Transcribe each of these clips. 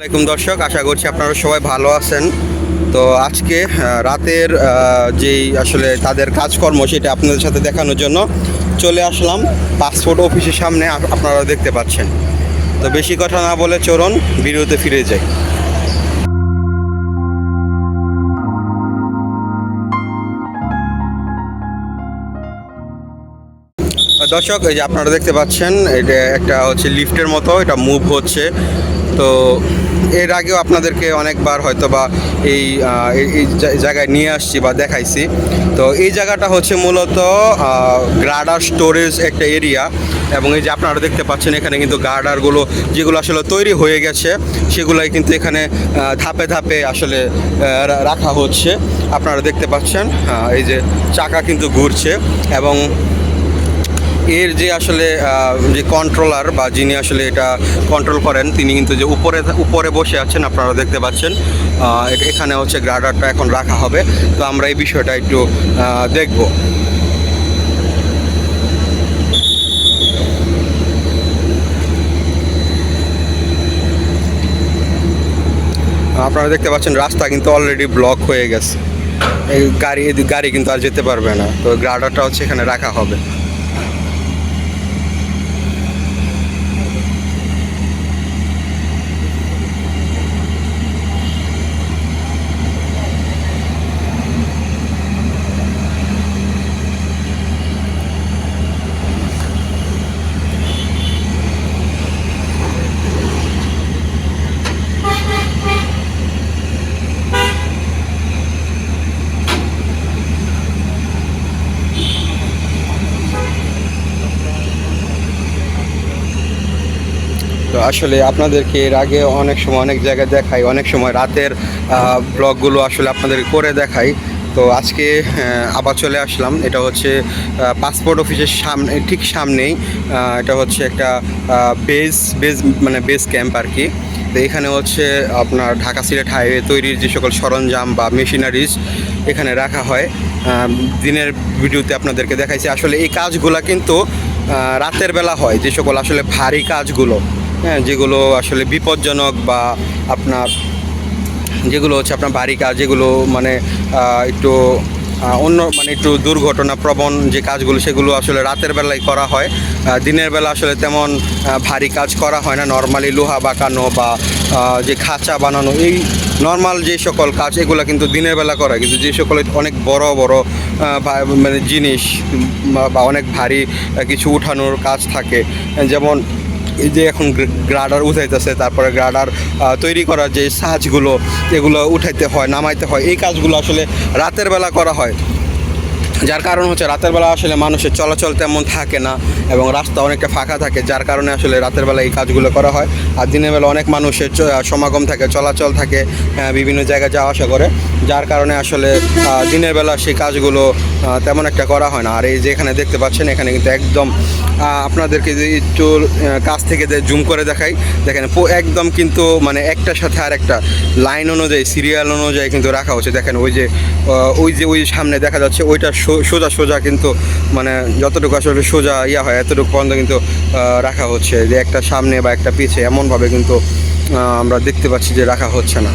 আলাইকুম দর্শক, আশা করছি আপনারা সবাই ভালো আছেন। তো আজকে রাতের যেই আসলে তাদের কাজকর্ম সেটা আপনাদের সাথে দেখানোর জন্য চলে আসলাম। পাসপোর্ট অফিসের সামনে আপনারা দেখতে পাচ্ছেন। তো বেশি কথা না বলে চরণ ভিডিওতে ফিরে যাই। দর্শক, এই যে আপনারা দেখতে পাচ্ছেন, এটা একটা হচ্ছে লিফটের মতো, এটা মুভ হচ্ছে। তো এর আগেও আপনাদেরকে অনেকবার হয়তো বা এই এই- জায়গায় নিয়ে আসছি বা দেখাইছি। তো এই জায়গাটা হচ্ছে মূলত গ্রাডার স্টোরেজ একটা এরিয়া এবং এই যে আপনারা দেখতে পাচ্ছেন এখানে কিন্তু গার্ডারগুলো যেগুলো আসলে তৈরি হয়ে গেছে, সেগুলাই কিন্তু এখানে ধাপে ধাপে আসলে রাখা হচ্ছে। আপনারা দেখতে পাচ্ছেন এই যে চাকা কিন্তু ঘুরছে এবং এর যে আসলে যে কন্ট্রোলার বা যিনি আসলে এটা কন্ট্রোল করেন, তিনি কিন্তু যে উপরে উপরে বসে আছেন, আপনারা দেখতে পাচ্ছেন এখানে হচ্ছে গ্রাডারটা এখন রাখা হবে। তো আমরা এই বিষয়টা একটু দেখব। আপনারা দেখতে পাচ্ছেন, রাস্তা কিন্তু অলরেডি ব্লক হয়ে গেছে। গাড়ি গাড়ি কিন্তু আর যেতে পারবে না। তো গ্রাডারটা হচ্ছে এখানে রাখা হবে। আসলে আপনাদেরকে এর আগে অনেক সময় অনেক জায়গায় দেখাই, অনেক সময় রাতের ব্লগগুলো আসলে আপনাদের করে দেখাই। তো আজকে আবার চলে আসলাম। এটা হচ্ছে পাসপোর্ট অফিসের সামনে, ঠিক সামনেই এটা হচ্ছে একটা বেস বেস মানে বেস ক্যাম্প আর কি তো এখানে হচ্ছে আপনার ঢাকা সিলেট হাইওয়ে তৈরির যে সকল সরঞ্জাম বা মেশিনারিজ এখানে রাখা হয়। দিনের ভিডিওতে আপনাদেরকে দেখাইছি। আসলে এই কাজগুলা কিন্তু রাতের বেলা হয়। যে সকল আসলে ভারী কাজগুলো। হ্যাঁ যেগুলো আসলে বিপজ্জনক বা আপনার যেগুলো হচ্ছে আপনার ভারী কাজ, যেগুলো মানে একটু অন্য মানে একটু দুর্ঘটনা প্রবণ যে কাজগুলো, সেগুলো আসলে রাতের বেলায় করা হয়। দিনের বেলা আসলে তেমন ভারী কাজ করা হয় না। নর্মালি লোহা বাঁকানো বা যে খাঁচা বানানো, এই নর্মাল যে সকল কাজ, এগুলো কিন্তু দিনের বেলা করা। কিন্তু যে সকল অনেক বড় বড় মানে জিনিস বা অনেক ভারী কিছু উঠানোর কাজ থাকে। যেমন এই যে এখন গ্রাডার উঠাইতেছে, তারপরে গ্রাডার তৈরি করার যে সাজগুলো এগুলো উঠাইতে হয়, নামাইতে হয়, এই কাজগুলো আসলে রাতের বেলা করা হয়। যার কারণ হচ্ছে রাতের বেলা আসলে মানুষের চলাচল তেমন থাকে না এবং রাস্তা অনেকটা ফাঁকা থাকে যার কারণে আসলে রাতের বেলা এই কাজগুলো করা হয়। আর দিনের বেলা অনেক মানুষের সমাগম থাকে চলাচল থাকে আহ, বিভিন্ন জায়গায় যাওয়া আসা করে যার কারণে আসলে দিনের বেলা সেই কাজগুলো তেমন একটা করা হয় না। আর এই যে এখানে দেখতে পাচ্ছেন এখানে কিন্তু একদম আপনাদেরকে যে একটু কাছ থেকে জুম করে দেখাই দেখেন একদম কিন্তু মানে একটার সাথে আর একটা লাইন অনুযায়ী সিরিয়াল অনুযায়ী কিন্তু রাখা হচ্ছে। দেখেন ওই যে ওই যে ওই সামনে দেখা যাচ্ছে ওইটা সোজা সোজা কিন্তু মানে যতটুকু আসলে সোজা ইয়া হয়, এতটুকু পর্যন্ত কিন্তু রাখা হচ্ছে। যে একটা সামনে বা একটা পিছে এমনভাবে কিন্তু আমরা দেখতে পাচ্ছি যে রাখা হচ্ছে না।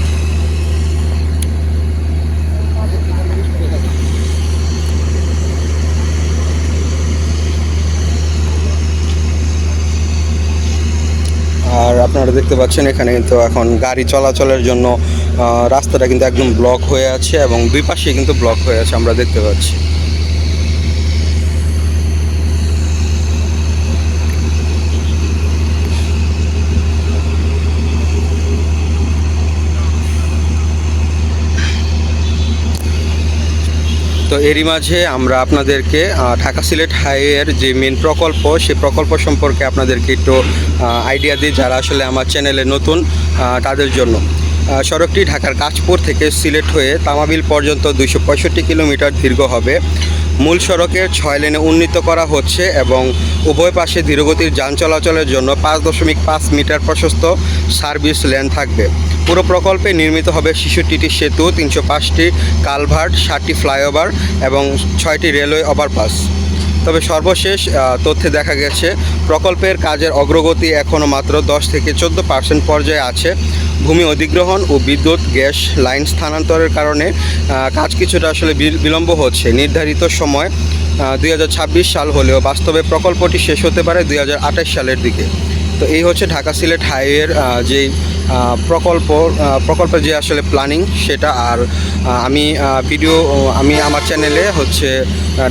আর আপনারা দেখতে পাচ্ছেন, এখানে কিন্তু এখন গাড়ি চলাচলের জন্য রাস্তাটা কিন্তু একদম ব্লক হয়ে আছে এবং দুই পাশে কিন্তু ব্লক হয়ে আছে, আমরা দেখতে পাচ্ছি। তো এরই মাঝে আমরা আপনাদেরকে ঢাকা সিলেট হাইওয়ের যে মেন প্রকল্প সে প্রকল্প সম্পর্কে আপনাদেরকে একটু আইডিয়া দিই যারা আসলে আমার চ্যানেলে নতুন তাদের জন্য। সড়কটি ঢাকার কাজপুর থেকে সিলেট হয়ে তামাবিল পর্যন্ত দুশো কিলোমিটার দীর্ঘ হবে। মূল সড়কের ছয় লেনে উন্নীত করা হচ্ছে এবং উভয় পাশে ধীরগতির যান চলাচলের জন্য পাঁচ দশমিক পাঁচ মিটার প্রশস্ত সার্ভিস লেন থাকবে। পুরো প্রকল্পে নির্মিত হবে শিশুটিটি সেতু, তিনশো পাঁচটি কালভার্ট, ষাটটি ফ্লাইওভার এবং ছয়টি রেলওয়ে ওভারপাস। তবে সর্বশেষ তথ্যে দেখা গেছে, প্রকল্পের কাজের অগ্রগতি এখনও মাত্র দশ থেকে চোদ্দ পার্সেন্ট পর্যায়ে আছে। ভূমি অধিগ্রহণ ও বিদ্যুৎ, গ্যাস লাইন স্থানান্তরের কারণে কাজ কিছুটা আসলে বিল- বিলম্ব হচ্ছে। নির্ধারিত সময় দুই হাজার ছাব্বিশ সাল হলেও বাস্তবে প্রকল্পটি শেষ হতে পারে দু হাজার আঠাশ সালের দিকে। তো এই হচ্ছে ঢাকা সিলেট হাইওয়ের যেই প্রকল্প প্রকল্পের যে আসলে প্ল্যানিং সেটা আর আমি ভিডিও আমি আমার চ্যানেলে হচ্ছে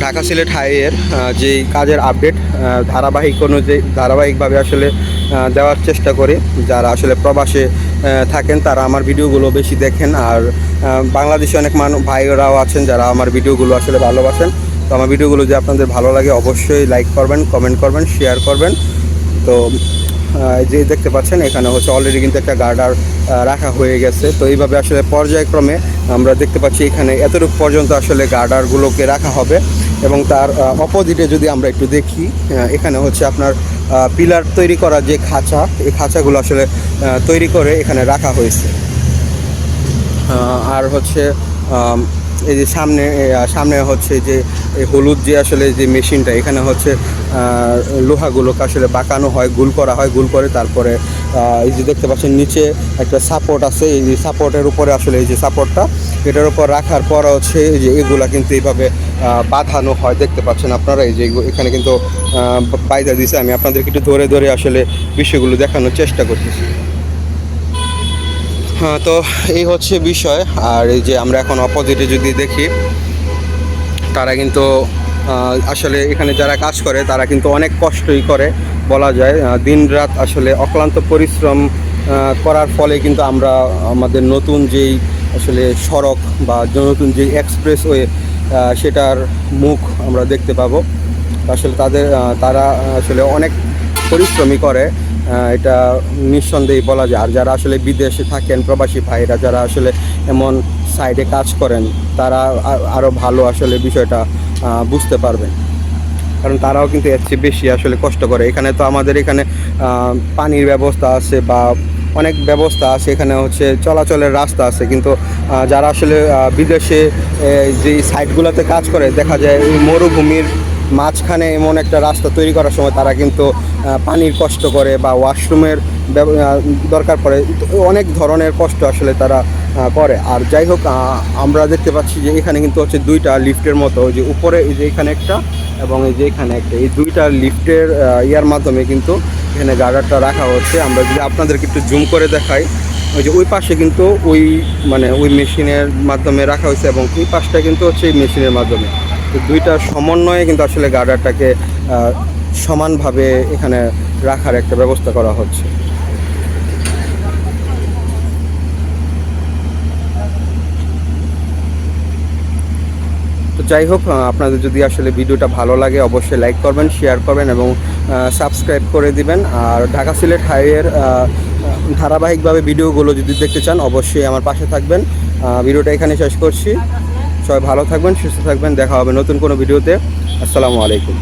ঢাকা সিলেট হাইয়ের যেই কাজের আপডেট ধারাবাহিক অনুযায়ী, ধারাবাহিকভাবে আসলে দেওয়ার চেষ্টা করি। যারা আসলে প্রবাসে থাকেন, তারা আমার ভিডিওগুলো বেশি দেখেন। আর বাংলাদেশে অনেক মানুষ ভাইরাও আছেন যারা আমার ভিডিওগুলো আসলে ভালোবাসেন। তো আমার ভিডিওগুলো যে আপনাদের ভালো লাগে, অবশ্যই লাইক করবেন কমেন্ট করবেন শেয়ার করবেন। তো যে দেখতে পাচ্ছেন, এখানে হচ্ছে অলরেডি কিন্তু একটা গার্ডার রাখা হয়ে গেছে। তো এইভাবে আসলে পর্যায়ক্রমে আমরা দেখতে পাচ্ছি এখানে এতটুকু পর্যন্ত আসলে গার্ডারগুলোকে রাখা হবে এবং তার অপোজিটে যদি আমরা একটু দেখি এখানে হচ্ছে আপনার পিলার তৈরি করা যে খাঁচা, এই খাঁচাগুলো আসলে তৈরি করে এখানে রাখা হয়েছে। আর হচ্ছে এই যে সামনে সামনে হচ্ছে যে হলুদ যে আসলে যে মেশিনটা, এখানে হচ্ছে লোহাগুলোকে আসলে বাঁকানো হয়, গুল করা হয়, গুল করে তারপরে এই যে দেখতে পাচ্ছেন নিচে একটা সাপোর্ট আছে, এই যে সাপোর্টের উপরে আসলে এই যে সাপোর্টটা এটার উপর রাখার পর হচ্ছে এই যে এগুলা কিন্তু এইভাবে বাঁধানো হয়, দেখতে পাচ্ছেন আপনারা, এই যে এখানে কিন্তু বাইদা দিছে, আমি আপনাদেরকে একটু ধরে ধরে আসলে বিষয়গুলো দেখানোর চেষ্টা করতেছি। তো এই হচ্ছে বিষয়। আর এই যে আমরা এখন অপোজিটে যদি দেখি, তারা কিন্তু আসলে এখানে যারা কাজ করে, তারা কিন্তু অনেক কষ্টই করে, বলা যায়। দিন রাত আসলে অক্লান্ত পরিশ্রম করার ফলে কিন্তু আমরা আমাদের নতুন যেই আসলে সড়ক বা নতুন যে এক্সপ্রেসওয়ে সেটার মুখ আমরা দেখতে পাবো। আসলে তাদের তারা আসলে অনেক পরিশ্রমই করে। এটা নিঃসন্দেহে বলা যায়। আর যারা আসলে বিদেশে থাকেন, প্রবাসী ভাইরা যারা আসলে এমন সাইডে কাজ করেন, তারা আ- আরও ভালো আসলে বিষয়টা বুঝতে পারবেন। কারণ তারাও কিন্তু এর চেয়ে বেশি আসলে কষ্ট করে। এখানে তো আমাদের এখানে পানির ব্যবস্থা আছে বা অনেক ব্যবস্থা আছে। এখানে হচ্ছে চলাচলের রাস্তা আছে। কিন্তু যারা আসলে বিদেশে যে সাইটগুলোতে কাজ করে, দেখা যায় মরুভূমির মাঝখানে এমন একটা রাস্তা তৈরি করার সময় তারা কিন্তু পানির কষ্ট করে বা ওয়াশরুমের দরকার পড়ে, অনেক ধরনের কষ্ট আসলে তারা করে। আর যাই হোক আমরা দেখতে পাচ্ছি যে এখানে কিন্তু হচ্ছে দুইটা লিফটের মতো, ওই যে উপরে এই যে এখানে একটা এবং এই যে এখানে একটা। এই দুইটা লিফটের ইয়ার মাধ্যমে কিন্তু এখানে গার্ডারটা রাখা হচ্ছে। আমরা যদি আপনাদেরকে একটু জুম করে দেখাই, ওই যে ওই পাশে কিন্তু ওই মানে ওই মেশিনের মাধ্যমে রাখা হয়েছে এবং এই পাশটা কিন্তু হচ্ছে এই মেশিনের মাধ্যমে। তো দুইটার সমন্বয়ে কিন্তু আসলে গার্ডারটাকে সমানভাবে এখানে রাখার একটা ব্যবস্থা করা হচ্ছে। তো যাই হোক আপনাদের যদি আসলে ভিডিওটা ভালো লাগে, অবশ্যই লাইক করবেন, শেয়ার করবেন এবং সাবস্ক্রাইব করে দিবেন। আর ঢাকা সিলেট হাইওয়ের ধারাবাহিকভাবে ভিডিওগুলো যদি দেখতে চান, অবশ্যই আমার পাশে থাকবেন। ভিডিওটা এখানে শেষ করছি। সবাই ভালো থাকবেন সুস্থ থাকবেন দেখা হবে নতুন কোনো ভিডিওতে। আসসালামু আলাইকুম।